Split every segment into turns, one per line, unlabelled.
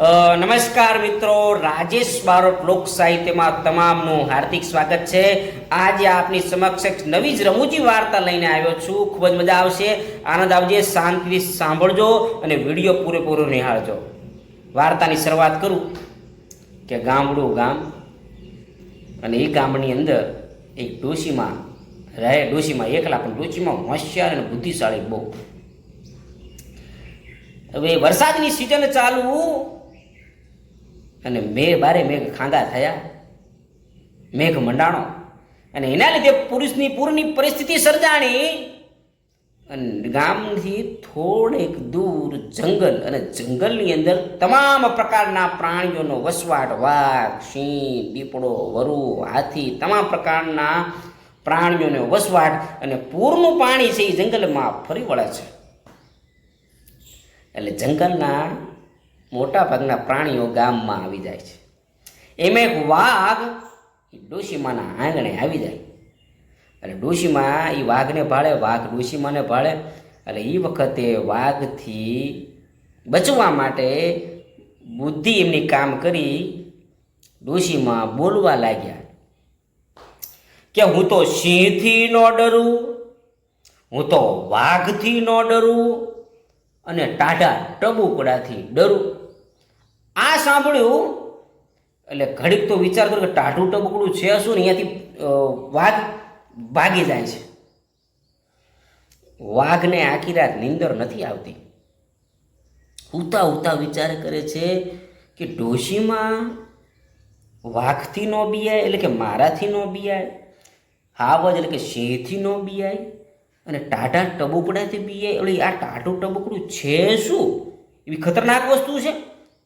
નમસ્કાર મિત્રો, રાજેશ બારોટ લોક સાહિત્યમાં તમામનું હાર્દિક સ્વાગત છે. આજે આપની સમક્ષ એક નવી જ રમૂજી વાર્તા લઈને આવ્યો છું. ખૂબ જ મજા આવશે. આનંદ આવજે, શાંતિથી સાંભળજો અને વીડિયો પૂરેપૂરો નિહાળજો. વાર્તાની શરૂઆત કરું કે ગામડું ગામ અને એ ગામની અંદર એક ડોશીમાં રહે, ડોશીમાં એકલા પણ ડોશીમાં હોશિયાર અને બુદ્ધિશાળી બહુ. હવે વરસાદની સિઝન ચાલુ અને મેઘ બારે મેઘ ખાંગા થયા. મેઘ મંડાણો. અને એના લીધે પુરુષની પૂરની પરિસ્થિતિ સર્જાણી. અને ગામથી થોડેક દૂર જંગલ અને જંગલની અંદર તમામ પ્રકારના પ્રાણીઓનો વસવાટ, વાઘ, સિંહ, દીપડો, વરુ, હાથી, તમામ પ્રકારના પ્રાણીઓનો વસવાટ અને પૂરનું પાણી છે એ જંગલમાં ફરી વળે છે. એટલે જંગલના મોટા ભાગના પ્રાણીઓ ગામમાં આવી જાય છે. એમ એક વાઘ ડોશીમાના આંગણે આવી જાય. એટલે ડોશીમાં એ વાઘને ભાળે, વાઘ ડોશીમાને ભાળે. એટલે એ વખતે વાઘથી બચવા માટે બુદ્ધિ એમની કામ કરી ડોશીમાં બોલવા લાગ્યા. કે હું તો સિંહથી ન ડરું, હું તો વાઘથી ન ડરું અને ટાઢા ટબુકડાથી ડરું. આ સાંભળ્યું? એટલે ઘડીક તો વિચાર કરો કે ટાઢું ટબુકડું છે શું ને અહીંયાથી વાઘ ભાગી જાય છે. વાઘને આખી રાત નીંદર નથી આવતી. ઉતા ઉતા વિચાર કરે છે કે ડોશીમાં વાઘથી ન બીયાય, એટલે કે મારાથી ન બિયાય, હાવજ એટલે કે સિંહથી ન બિયાય, અને ટાટા ટબુકડાથી બીયાય, એટલે આ ટાટું ટબુકડું છે શું? એવી ખતરનાક વસ્તુ છે.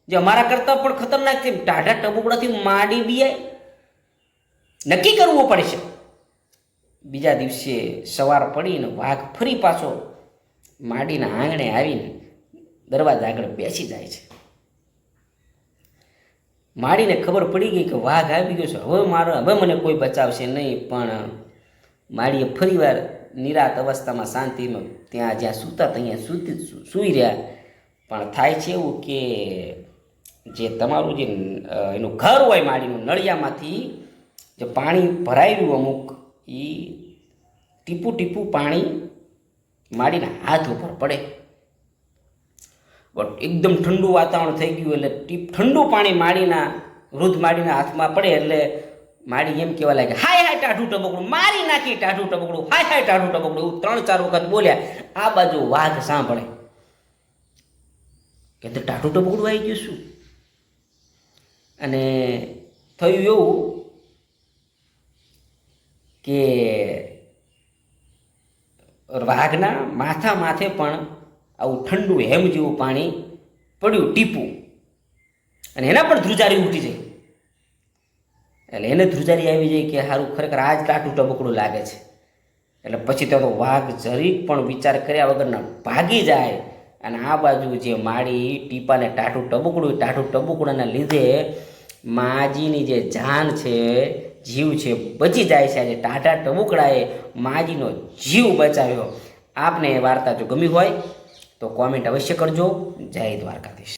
જે અમારા કરતાં પણ ખતરનાક છે ટાઢા ટબુકડાથી માડી બીયાય. નક્કી કરવું પડશે. બીજા દિવસે સવાર પડીને વાઘ ફરી પાછો માડીના આંગણે આવીને દરવાજા આગળ બેસી જાય છે. માડીને ખબર પડી ગઈ કે વાઘ આવી ગયો છે. હવે મારો, હવે મને કોઈ બચાવશે નહીં, પણ માડીએ ફરીવાર નિરાત અવસ્થામાં શાંતિમાં ત્યાં જ્યાં સૂતા ત્યાં સૂતી સૂઈ રહ્યા. પણ થાય છે એવું કે જે તમારું જે એનું ઘર હોય માડીનું નળિયામાંથી જે પાણી ભરાયેલું અમુક એ ટીપું ટીપું પાણી માડીના હાથ ઉપર પડે. બટ એકદમ ઠંડુ વાતાવરણ થઈ ગયું એટલે ટીપ, ઠંડુ પાણી માડીના વૃદ્ધ માડીના હાથમાં પડે એટલે માડી એમ કહેવા લાગે, હાય હાય, ટાઢું ટબકડું, મારી નાખી ટાઢું ટબકડું, હાય હાય, ટાઢું ટબકડું. એવું ત્રણ, ચાર વખત બોલ્યા, આ બાજુ વાઘ સાંભળે. કે ટાઢું ટબકડું આવી ગયું શું? અને થયું એવું કે વાઘના માથા માથે પણ આવું ઠંડુ હેમ જેવું પાણી પડ્યું, ટીપું. અને એના પણ ધ્રુજારી ઉઠી જાય. એટલે એને ધ્રુજારી આવી જાય કે સારું ખરેખર આજ કાટું ટબકડું લાગે છે. એટલે પછી તો વાઘ જરીક પણ વિચાર કર્યા વગરના ભાગી જાય. અને આ બાજુ જે માળી ટીપાને ટાટું ટબુકડું ટાટું ટબુકડાના લીધે માજીની જે જાન છે, જીવ છે, બચી જાય છે. આજે ટાટા ટબુકડાએ માજીનો જીવ બચાવ્યો. આપને વાર્તા જો ગમી હોય તો કોમેન્ટ અવશ્ય કરજો. જય દ્વારકાધીશ.